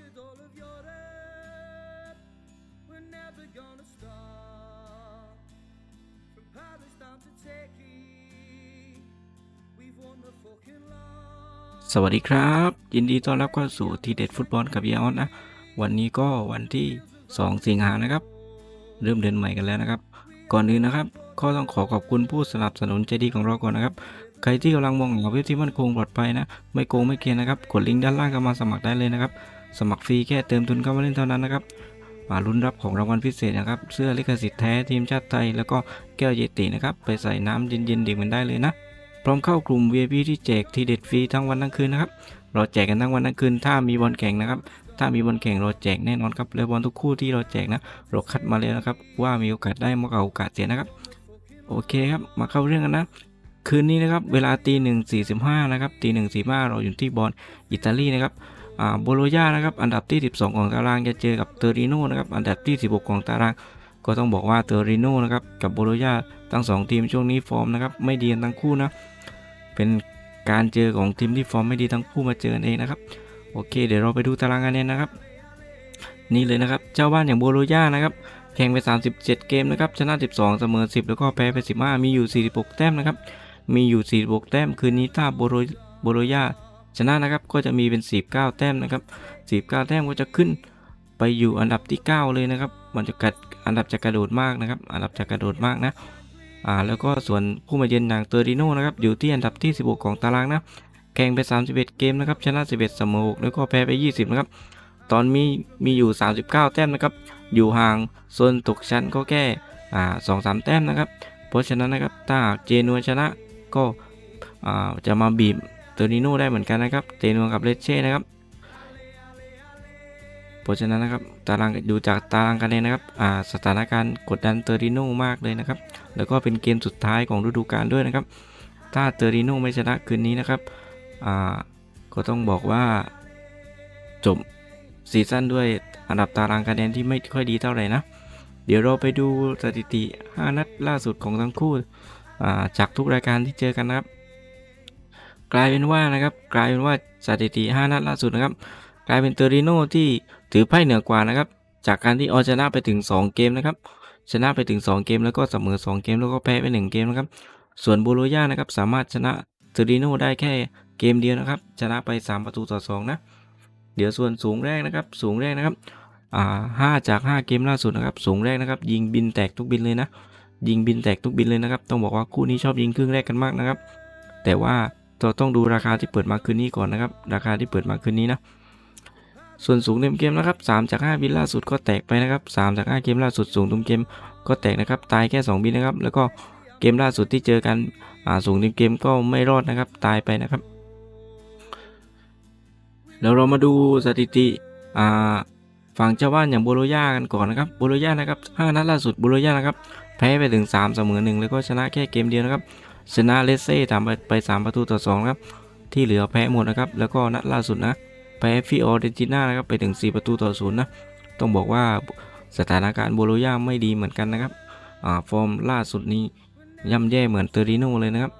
'Cause all of Europe, we're never gonna stop. From Palestine to Turkey, we've won the fucking lot. สวัสดีครับ ยินดีต้อนรับเข้าสู่ทีเด็ดฟุตบอลกับเยออนนะ วันนี้ก็วันที่ 2 สิงหานะครับ เริ่มเดือนใหม่กันแล้วนะครับ ก่อนอื่นนะครับ ก็ต้องขอขอบคุณผู้สนับสนุนใจดีของเราก่อนนะครับใครที่กำลังมองหาเว็บที่มั่นคงปลอดภัยนะ ไม่โกงไม่เกียนนะครับ กดลิงก์ด้านล่างก็มาสมัครได้เลยนะครับ สมัครฟรีแค่เติมทุนเข้ามาเล่นเท่านั้นนะครับมาลุ้นรับของรางวัลพิเศษนะครับ เสื้อลิขสิทธิ์แท้ทีมชาติไทย แล้วก็แก้วเยตินะครับ ไปใส่น้ำเย็นๆดื่มกันได้เลยนะ พร้อมเข้ากลุ่ม VIP ที่แจกทีเด็ดฟรีทั้งวันทั้งคืนนะครับ เราแจกกันทั้งวันทั้งคืน ถ้ามีบอลแข่งนะครับ ถ้ามีบอลแข่งเราแจกแน่นอนครับ และบอลทุกคู่ที่เราแจกนะ เราคัดมาแล้วนะครับ ว่ามีโอกาสได้มากกว่าโอกาสเสียนะครับ โอเคครับ มาเข้าเรื่องกันนะ คืนนี้นะครับ เวลาตีหนึ่งสี่สิบห้านะครับ ตีหนึ่งสี่ห้าเราอยู่ที่บอลอิตาลีนะครับ โบโลญานะครับอันดับที่ 12 ของตารางจะเจอกับเตอริโนนะครับอันดับที่ 16 ของตาราง ก็ต้องบอกว่าเตอริโนนะครับกับโบโลญาทั้งสองทีมช่วงนี้ฟอร์มนะครับไม่ดีกันทั้งคู่นะเป็นการเจอของทีมที่ฟอร์มไม่ดีทั้งคู่มาเจอกันเองนะครับโอเค เดี๋ยวเราไปดูตารางคะแนนนะครับ นี่เลยนะครับเจ้าบ้านอย่างโบโลญานะครับแข่งไป 37 เกมนะครับชนะ 12 เสมอ 10 แล้วก็แพ้ไป 15 มีอยู่ 46 แต้มนะครับมีอยู่ 46 แต้มคืนนี้ถ้าโบโลโบโลญา ชนะนะครับก็จะมีเป็น 49 แต้มนะครับ 49 แต้มก็จะขึ้นไปอยู่อันดับที่ 9 เลยนะครับ มันจะกัดอันดับจะกระโดดมากนะครับ อันดับจะกระโดดมากนะอ่าแล้วก็ส่วนผู้มาเยือนอย่างเตอร์ดิโนนะครับอยู่ที่อันดับที่ 16 ของตารางนะแข่งไป 31 เกมนะครับชนะ 11เสมอ6แล้วก็แพ้ไป 20 นะครับ ตอนมีมีอยู่ 39 แต้มนะครับ อยู่ห่างโซนตกชั้นก็แค่อ่า2-3แต้มนะครับ เพราะฉะนั้นนะครับถ้าหากเจนัวชนะก็อ่าจะมาบีบ ตอร์ดิโนได้เหมือนกันนะครับเจนัวกับเลเช่นะครับเพราะฉะนั้นนะครับตารางดูจากตารางคะแนนนะครับอ่าสถานการณ์กดดันเตอร์ดิโนมากเลยนะครับ แล้วก็เป็นเกมสุดท้ายของฤดูกาลด้วยนะครับ ถ้าเตอร์ดิโนไม่ชนะคืนนี้นะครับอ่าก็ต้องบอกว่าจบซีซั่นด้วยอันดับตารางคะแนนที่ไม่ค่อยดีเท่าไหร่นะ เดี๋ยวเราไปดูสถิติ 5 นัดล่าสุดของทั้งคู่จากทุกรายการที่เจอกันนะครับ กลายเป็นว่านะครับกลายเป็นว่าสถิติ 5 นัดล่าสุดนะครับ กลายเป็นเตอริโนที่ถือไพ่เหนือกว่านะครับ จากการที่เอาชนะไปถึง 2 เกมนะครับ ชนะไปถึง 2 เกมแล้วก็เสมอ 2 เกมแล้วก็แพ้ไป 1 เกมนะครับ ส่วนโบโลญานะครับสามารถชนะเตอริโนได้แค่เกมเดียวนะครับ ชนะไป 3 ประตูต่อ 2 นะ เดี๋ยวส่วนสูงแรกนะครับ สูงแรกนะครับอ่าห้าจาก 5 เกมล่าสุดนะครับ สูงแรกนะครับ ยิงบินแตกทุกบินเลยนะ ยิงบินแตกทุกบินเลยนะครับ ต้องบอกว่าคู่นี้ชอบยิงครึ่งแรกกันมากนะครับ แต่ว่า เราต้องดูราคาที่เปิดมาคืนนี้ก่อนนะครับ ราคาที่เปิดมาคืนนี้นะ ส่วนสูงเต็มเกมนะครับ3จาก5บินล่าสุดก็แตกไปนะครับ3จาก5เกมล่าสุดสูงเต็มเกมก็แตกนะครับ ตายแค่ 2 บินนะครับ แล้วก็เกมล่าสุดที่เจอกันสูงเต็มเกมก็ไม่รอดนะครับ ตายไปนะครับ แล้วเรามาดูสถิติฝั่งเจ้าบ้านอย่างโบโลญากันก่อนนะครับ โบโลญานะครับ5นัดล่าสุดโบโลญานะครับ แพ้ไปถึง3เสมอ1แล้วก็ชนะแค่เกมเดียวนะครับ ชนะเลสเซ่ทำไปไป 3 ประตูต่อ2ครับ ที่เหลือแพ้หมดนะครับ แล้วก็นัดล่าสุดนะ แพ้ฟิออเรนติน่านะครับไปถึง 4 ประตูต่อศูนย์นะ ต้องบอกว่าสถานการณ์โบโลญาไม่ดีเหมือนกันนะครับอ่าฟอร์มล่าสุดนี้ย่ำแย่เหมือนเตอริโนเลยนะครับ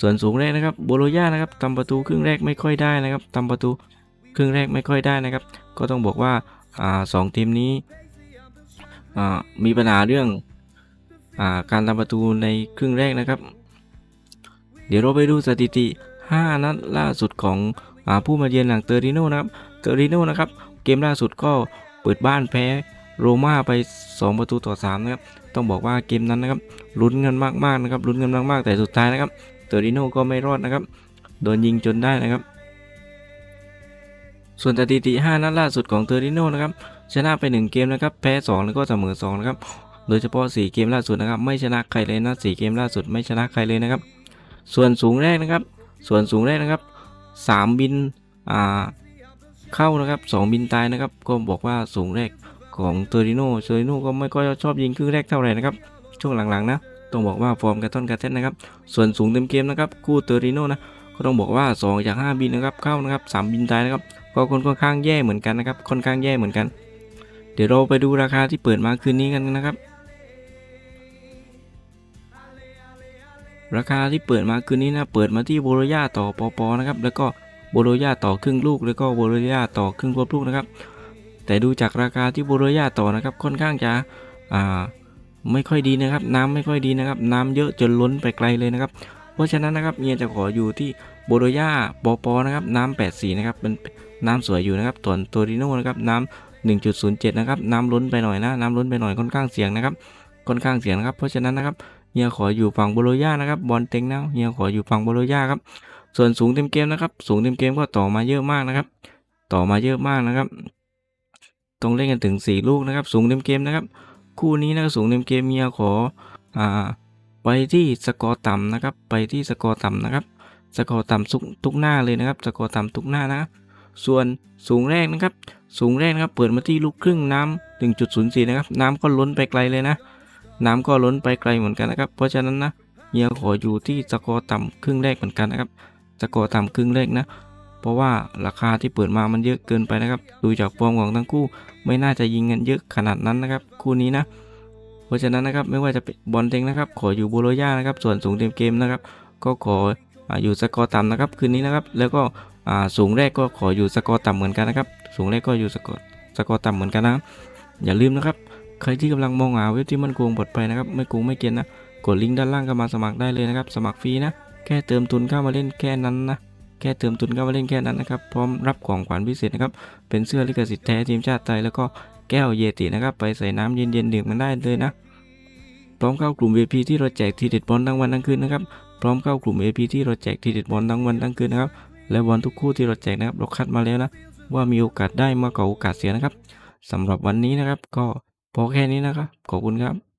ส่วนสูงแรกนะครับโบโลญานะครับทำประตูครึ่งแรกไม่ค่อยได้นะครับทำประตูครึ่งแรกไม่ค่อยได้นะครับ ก็ต้องบอกว่าอ่าสองทีมนี้อ่ามีปัญหาเรื่องอ่าการทำประตูในครึ่งแรกนะครับ ดี๋ยวเราไปดูสถิติ 5 นัดล่าสุดของอผู้มาเยือนหลังเตอริโนนะครับ เตอริโนนะครับ เกมล่าสุดก็เปิดบ้านแพ้โรม่าไป 2 ประตูต่อ3นะครับ ต้องบอกว่าเกมนั้นนะครับลุ้นกันมากๆนะครับลุ้นกันมากๆแต่สุดท้ายนะครับ เตอริโนก็ไม่รอดนะครับ โดนยิงจนได้นะครับ ส่วนสถิติ 5 นัดล่าสุดของเตอริโนนะครับ ชนะไป 1 เกมนะครับ แพ้ 2 แล้วก็เสมอ 2 นะครับ โดยเฉพาะ 4 เกมล่าสุดนะครับ ไม่ชนะใครเลยนะ 4 เกมล่าสุดไม่ชนะใครเลยนะครับ ส่วนสูงแรกนะครับ ส่วนสูงแรกนะครับ 3 บินอ่าเข้านะครับ 2 บินตายนะครับ ก็บอกว่าสูงแรกของเตอริโนเตอริโนก็ไม่ค่อยชอบยิงครึ่งแรกเท่าไหร่นะครับ ช่วงหลังๆนะ ต้องบอกว่าฟอร์มกระต้นกระเท็นนะครับ ส่วนสูงเต็มเกมนะครับ คู่เตอริโนนะ ก็ต้องบอกว่า 2 จาก 5 บินนะครับ เข้านะครับ 3 บินตายนะครับ ก็ค่อนข้างแย่เหมือนกันนะครับ ค่อนข้างแย่เหมือนกัน เดี๋ยวเราไปดูราคาที่เปิดมาคืนนี้กันนะครับ ราคาที่เปิดมาคืนนี้นะเปิดมาที่โบโลญาต่อปอปอนะครับแล้วก็โบโลยาต่อครึ่งลูก แล้วก็โบโลยาต่อครึ่งควบลูกนะครับ แต่ดูจากราคาที่โบโลยาต่อนะครับค่อนข้างจะอ่าไม่ค่อยดีนะครับ น้ำไม่ค่อยดีนะครับ น้ำเยอะจนล้นไปไกลเลยนะครับ เพราะฉะนั้นนะครับเมียจะขออยู่ที่โบโลยาปอปอนะครับน้ำ8สีนะครับเป็นน้ำสวยอยู่นะครับส่วนโตริโน่นะครับน้ำ1.07 นะครับ น้ำล้นไปหน่อยนะ น้ำล้นไปหน่อยค่อนข้างเสี่ยงนะครับ ค่อนข้างเสี่ยงนะครับ เพราะฉะนั้นนะครับ เฮียขออยู่ฝั่งโบโลญานะครับบอลเต็งนะเฮียขออยู่ฝั่งโบโลญาครับส่วนสูงเต็มเกมนะครับสูงเต็มเกมก็ต่อมาเยอะมากนะครับ ต่อมาเยอะมากนะครับต้องเล่นกันถึง 4 ลูกนะครับ สูงเต็มเกมนะครับ คู่นี้นะครับสูงเต็มเกมเฮียขออ่าไปที่สกอร์ต่ำนะครับ ไปที่สกอร์ต่ำนะครับ สกอร์ต่ำทุกทุกหน้าเลยนะครับ สกอร์ต่ำทุกหน้านะส่วนสูงแรกนะครับ สูงแรกนะครับ เปิดมาที่ลูกครึ่งน้ำ1.04 นะครับ น้ำก็ล้นไปไกลเลยนะ น้ำก็ล้นไปไกลเหมือนกันนะครับ เพราะฉะนั้นนะเฮียขออยู่ที่สกอร์ต่ำครึ่งแรกเหมือนกันนะครับสกอร์ต่ำครึ่งแรกนะ เพราะว่าราคาที่เปิดมามันเยอะเกินไปนะครับ ดูจากฟอร์มของทั้งคู่ไม่น่าจะยิงกันเยอะขนาดนั้นนะครับคู่นี้นะเพราะฉะนั้นนะครับไม่ว่าจะเป็นบอลเต็งนะครับ ขออยู่โบโลญานะครับ ส่วนสูงเต็มเกมนะครับ ก็ขออยู่สกอร์ต่ำนะครับคืนนี้นะครับ แล้วก็สูงแรกก็ขออยู่สกอร์ต่ำเหมือนกันนะครับ สูงแรกก็อยู่สกอร์สกอร์ต่ำเหมือนกันนะ อย่าลืมนะครับ ใครที่กำลังมองหาเว็บที่มันโกงปลอดภัยนะครับไม่โกงไม่เกินนะ กดลิงก์ด้านล่างก็มาสมัครได้เลยนะครับ สมัครฟรีนะ แค่เติมทุนเข้ามาเล่นแค่นั้นนะ แค่เติมทุนเข้ามาเล่นแค่นั้นนะครับ พร้อมรับของขวัญพิเศษนะครับ เป็นเสื้อลิขสิทธิ์แท้ทีมชาติไทยแล้วก็แก้วเยตินะครับ ไปใส่น้ำเย็นๆดื่มกันได้เลยนะ พร้อมเข้ากลุ่ม VIP ที่เราแจกทีเด็ดบอลทั้งวันทั้งคืนนะครับ พร้อมเข้ากลุ่ม VIP ที่เราแจกทีเด็ดบอลทั้งวันทั้งคืนนะครับ และบอลทุกคู่ที่เราแจกนะครับเราคัดมาแล้วนะ ว่ามีโอกาสได้มากกว่าโอกาสเสียนะครับสำหรับวันนี้นะครับก็ พอแค่นี้นะครับ ขอบคุณครับ